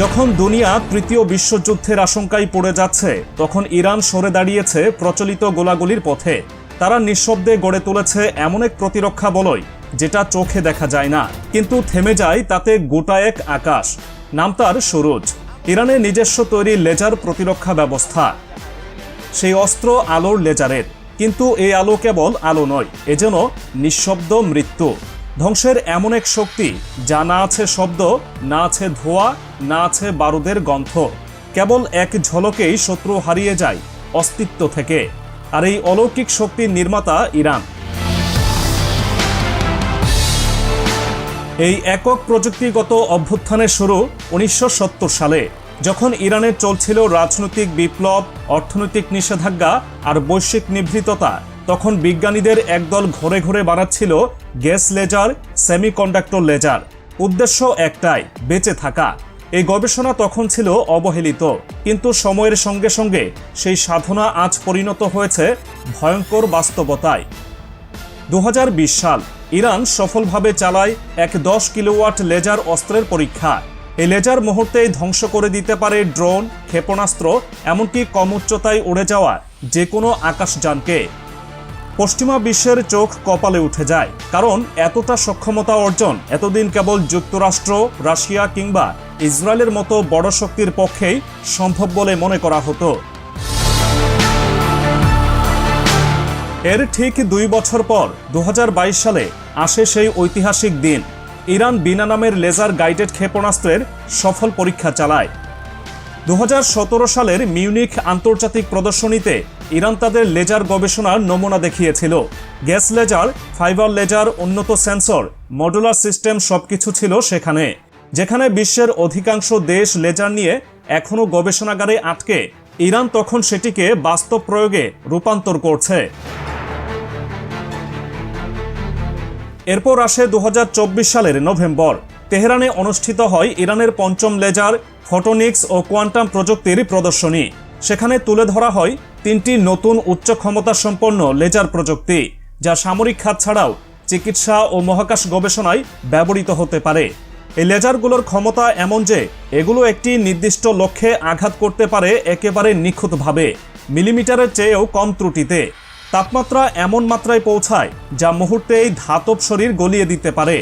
যখন দুনিয়া তৃতীয় বিশ্বযুদ্ধের আশঙ্কায় পড়ে যাচ্ছে, তখন ইরান সরে দাঁড়িয়েছে প্রচলিত গোলাগুলির পথে। তারা নিঃশব্দে গড়ে তুলেছে এমন এক প্রতিরক্ষা বলয়, যেটা চোখে দেখা যায় না। কিন্তু থেমে যায় তাতে গোটা এক আকাশ। নাম তার সুরুজ। ইরানের নিজস্ব তৈরি লেজার প্রতিরক্ষা ব্যবস্থা। সেই অস্ত্র আলোর লেজারের। কিন্তু এই আলো কেবল আলো নয়, এ যেন নিঃশব্দ মৃত্যু। ধ্বংসের এমন এক শক্তি যা না আছে শব্দ, না আছে ধোয়া, না আছে বারুদের গন্ধ। কেবল এক ঝলকেই শত্রু হারিয়ে যায় অস্তিত্ব থেকে। আর এই অলৌকিক শক্তির নির্মাতা ইরান। এই একক প্রযুক্তিগত অভ্যুত্থানের শুরু উনিশশো সত্তর সালে, যখন ইরানে চলছিল রাজনৈতিক বিপ্লব, অর্থনৈতিক নিষেধাজ্ঞা আর বৈশ্বিক নিভৃততা। তখন বিজ্ঞানীদের একদল ঘুরে ঘুরে বানাচ্ছিল গ্যাস লেজার, সেমিকন্ডাক্টর লেজার। উদ্দেশ্য একটাই, বেঁচে থাকা। এই গবেষণা তখন ছিল অবহেলিত। কিন্তু সময়ের সঙ্গে সঙ্গে সেই সাধনা আজ পরিণত হয়েছে ভয়ঙ্কর বাস্তবতায়। দু হাজার বিশ সাল, ইরান সফলভাবে চালায় এক দশ কিলোওয়াট লেজার অস্ত্রের পরীক্ষা। এই লেজার মুহূর্তেই ধ্বংস করে দিতে পারে ড্রোন, ক্ষেপণাস্ত্র, এমনকি কম উচ্চতায় উড়ে যাওয়া যে কোনো আকাশযানকে। পশ্চিমা বিশ্বের চোখ কপালে উঠে যায়। কারণ এতটা সক্ষমতা অর্জন এতদিন কেবল যুক্তরাষ্ট্র, রাশিয়া কিংবা ইসরায়েলের মতো বড় শক্তির পক্ষেই সম্ভব বলে মনে করা হতো। এর ঠিক দুই বছর পর দু হাজার বাইশ সালে আসে সেই ঐতিহাসিক দিন। ইরান বিনা নামের লেজার গাইডেড ক্ষেপণাস্ত্রের সফল পরীক্ষা চালায়। দু হাজার সতেরো সালের মিউনিক আন্তর্জাতিক প্রদর্শনীতে ইরান তাদের লেজার গবেষণার নমুনা দেখিয়েছিল। গ্যাস লেজার, ফাইবার লেজার, উন্নত সেন্সর, মডুলার সিস্টেম সবকিছু ছিল সেখানে। যেখানে বিশ্বের অধিকাংশ দেশ লেজার নিয়ে এখনও গবেষণাগারে আটকে। ইরান তখন সেটিকে বাস্তব প্রয়োগে রূপান্তর করছে। এরপর আসে দু হাজার চব্বিশ সালের নভেম্বর। তেহরানে অনুষ্ঠিত হয় ইরানের পঞ্চম লেজার, ফটোনিক্স ও কোয়ান্টাম প্রযুক্তির প্রদর্শনী। সেখানে তুলে ধরা হয় তিনটি নতুন উচ্চ ক্ষমতা সম্পন্ন লেজার প্রযুক্তি, যা সামরিক খাত ছাড়াও চিকিৎসা ও মহাকাশ গবেষণায় ব্যবহৃত হতে পারে। এই লেজারগুলোর ক্ষমতা এমন যে, এগুলো একটি নির্দিষ্ট লক্ষ্যে আঘাত করতে পারে একেবারে নিখুঁতভাবে, মিলিমিটারের চেয়েও কম ত্রুটিতে। তাপমাত্রা এমন মাত্রায় পৌঁছায়, যা মুহূর্তেই ধাতব শরীর গলিয়ে দিতে পারে।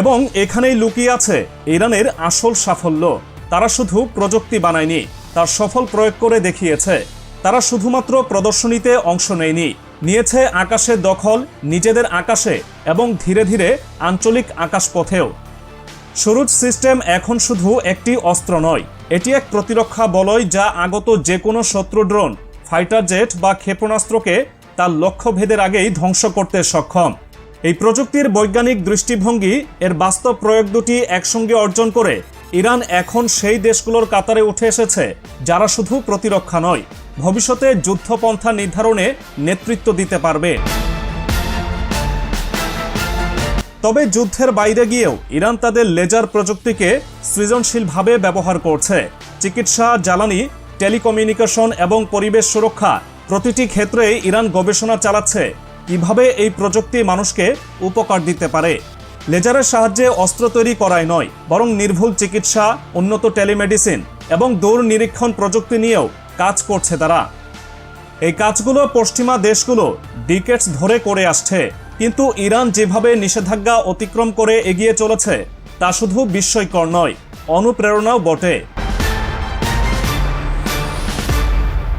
এবং এখানেই লুকিয়ে আছে ইরানের আসল সাফল্য। তারা শুধু প্রযুক্তি বানায়নি তার সফল প্রয়োগ করে দেখিয়েছে। তারা শুধুমাত্র প্রদর্শনীতে অংশ নেয়নি। নিয়েছে আকাশে দখল, নিজেদের আকাশে এবং ধীরে ধীরে আঞ্চলিক আকাশপথেও সুরুজ সিস্টেম এখন শুধু একটি অস্ত্র নয়, এটি এক প্রতিরক্ষা বলয় যা আগত যে কোনো শত্রু ড্রোন, ফাইটার জেট বা ক্ষেপণাস্ত্রকে তার লক্ষ্যভেদের আগেই ধ্বংস করতে সক্ষম। এই প্রযুক্তির বৈজ্ঞানিক দৃষ্টিভঙ্গি এর বাস্তব প্রয়োগ দুটি একসঙ্গে অর্জন করে ইরান এখন সেই দেশগুলোর কাতারে উঠে এসেছে, যারা শুধু প্রতিরক্ষা নয়, ভবিষ্যতে যুদ্ধপন্থা নির্ধারণে নেতৃত্ব দিতে পারবে। তবে যুদ্ধের বাইরে গিয়েও ইরান তাদের লেজার প্রযুক্তিকে সৃজনশীলভাবে ব্যবহার করছে। চিকিৎসা, জ্বালানি, টেলিকমিউনিকেশন এবং পরিবেশ সুরক্ষা প্রতিটি ক্ষেত্রে ইরান গবেষণা চালাচ্ছে, কীভাবে এই প্রযুক্তি মানুষকে উপকার দিতে পারে। লেজারের সাহায্যে অস্ত্র তৈরি করাই নয়, বরং নির্ভুল চিকিৎসা, উন্নত টেলিমেডিসিন এবং দূর নিরীক্ষণ প্রযুক্তি নিয়েও কাজ করছে তারা। এই কাজগুলো পশ্চিমা দেশগুলো ডিকেটস ধরে করে আসছে, কিন্তু ইরান যেভাবে নিষেধাজ্ঞা অতিক্রম করে এগিয়ে চলেছে, তা শুধু বিস্ময়কর নয়, অনুপ্রেরণাও বটে।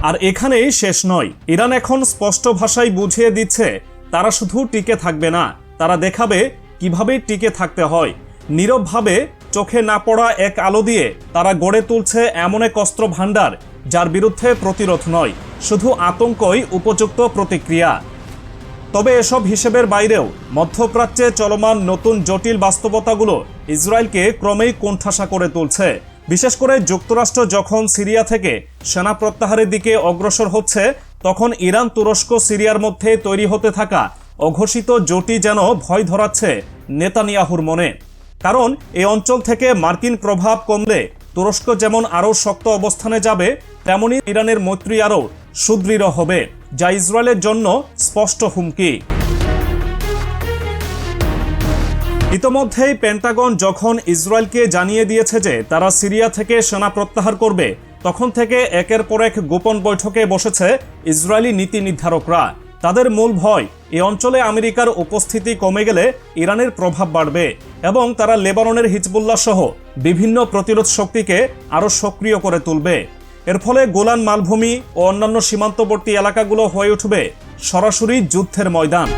আর এখানেই শেষ নয়, ইরান এখন স্পষ্ট ভাষায় বুঝিয়ে দিচ্ছে, তারা শুধু টিকে থাকবে না, তারা দেখাবে কীভাবে টিকে থাকতে হয়? নীরবভাবে চোখে না পড়া এক আলো দিয়ে তারা গড়ে তুলছে এমন এক অস্ত্র ভাণ্ডার যার বিরুদ্ধে প্রতিরোধ নয়, শুধু আতঙ্কই উপযুক্ত প্রতিক্রিয়া। তবে এসব হিসেবের বাইরেও মধ্যপ্রাচ্যে চলমান নতুন জটিল বাস্তবতাগুলো ইসরায়েলকে ক্রমেই কোণঠাসা করে তুলছে। বিশেষ করে যুক্তরাষ্ট্র যখন সিরিয়া থেকে সেনা প্রত্যাহারের দিকে অগ্রসর হচ্ছে, তখন ইরান তুরস্ক সিরিয়ার মধ্যে তৈরি হতে থাকা অঘোষিত জোটি যেন ভয় ধরাচ্ছে নেতানিয়াহুর মনে। কারণ এই অঞ্চল থেকে মার্কিন প্রভাব কমলে তুরস্ক যেমন আরও শক্ত অবস্থানে যাবে, তেমনি ইরানের মৈত্রী আরও সুদৃঢ় হবে, যা ইসরায়েলের জন্য স্পষ্ট হুমকি। ইতোমধ্যেই পেন্টাগন যখন ইসরায়েলকে জানিয়ে দিয়েছে যে তারা সিরিয়া থেকে সেনা প্রত্যাহার করবে, তখন থেকে একের পর এক গোপন বৈঠকে বসেছে ইসরায়েলি নীতি নির্ধারকরা। তাদের মূল ভয়, এ অঞ্চলে আমেরিকার উপস্থিতি কমে গেলে ইরানের প্রভাব বাড়বে এবং তারা লেবাননের হিজবুল্লাহ সহ বিভিন্ন প্রতিরোধ শক্তিকে আরও সক্রিয় করে তুলবে। এর ফলে গোলান মালভূমি ও অন্যান্য সীমান্তবর্তী এলাকাগুলো হয়ে উঠবে সরাসরি যুদ্ধের ময়দান।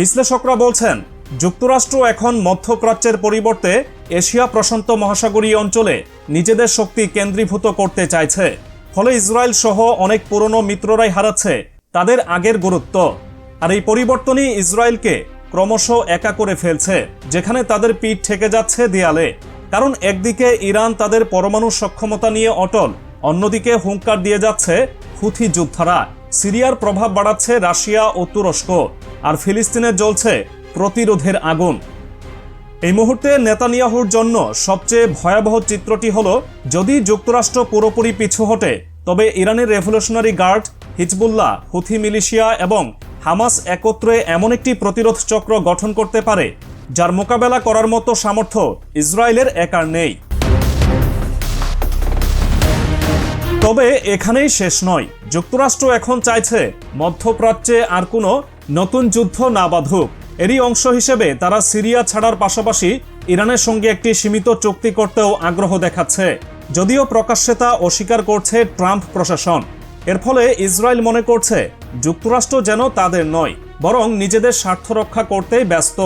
বিশ্লেষকরা বলছেন, যুক্তরাষ্ট্র এখন মধ্যপ্রাচ্যের পরিবর্তে এশিয়া প্রশান্ত মহাসাগরীয় অঞ্চলে নিজেদের শক্তি কেন্দ্রীভূত করতে চাইছে। ফলে ইসরায়েল সহ অনেক পুরনো মিত্ররাই হারাচ্ছে। তাদের আগের গুরুত্ব। আর এই পরিবর্তনই ইসরায়েলকে ক্রমশ একা করে ফেলছে, যেখানে তাদের পিঠ ঠেকে যাচ্ছে দেয়ালে। কারণ একদিকে ইরান তাদের পরমাণু সক্ষমতা নিয়ে অটল, অন্যদিকে হুঙ্কার দিয়ে যাচ্ছে হুথি যোদ্ধারা। সিরিয়ার প্রভাব বাড়াচ্ছে রাশিয়া ও তুরস্ক, আর ফিলিস্তিনে জ্বলছে প্রতিরোধের আগুন। এই মুহূর্তে নেতানিয়াহুর জন্য সবচেয়ে ভয়াবহ চিত্রটি হল, যদি যুক্তরাষ্ট্র পুরোপুরি পিছু হটে, তবে ইরানের revolutionary guard, Hezbollah, Houthi militia এবং হামাস একত্রে এমন একটি প্রতিরোধ চক্র গঠন করতে পারে, যার মোকাবেলা করার মতো সামর্থ্য ইসরায়েলের একার নেই। তবে এখানেই শেষ নয়, যুক্তরাষ্ট্র এখন চাইছে মধ্যপ্রাচ্যে আর কোনো নতুন যুদ্ধ না বাঁধুক। এরই অংশ হিসেবে তারা সিরিয়া ছাড়ার পাশাপাশি ইরানের সঙ্গে একটি সীমিত চুক্তি করতেও আগ্রহ দেখাচ্ছে। যদিও প্রকাশ্যে তা অস্বীকার করছে ট্রাম্প প্রশাসন। এর ফলে ইসরায়েল মনে করছে, যুক্তরাষ্ট্র যেন তাদের নয়, বরং নিজেদের স্বার্থ রক্ষা করতেই ব্যস্ত।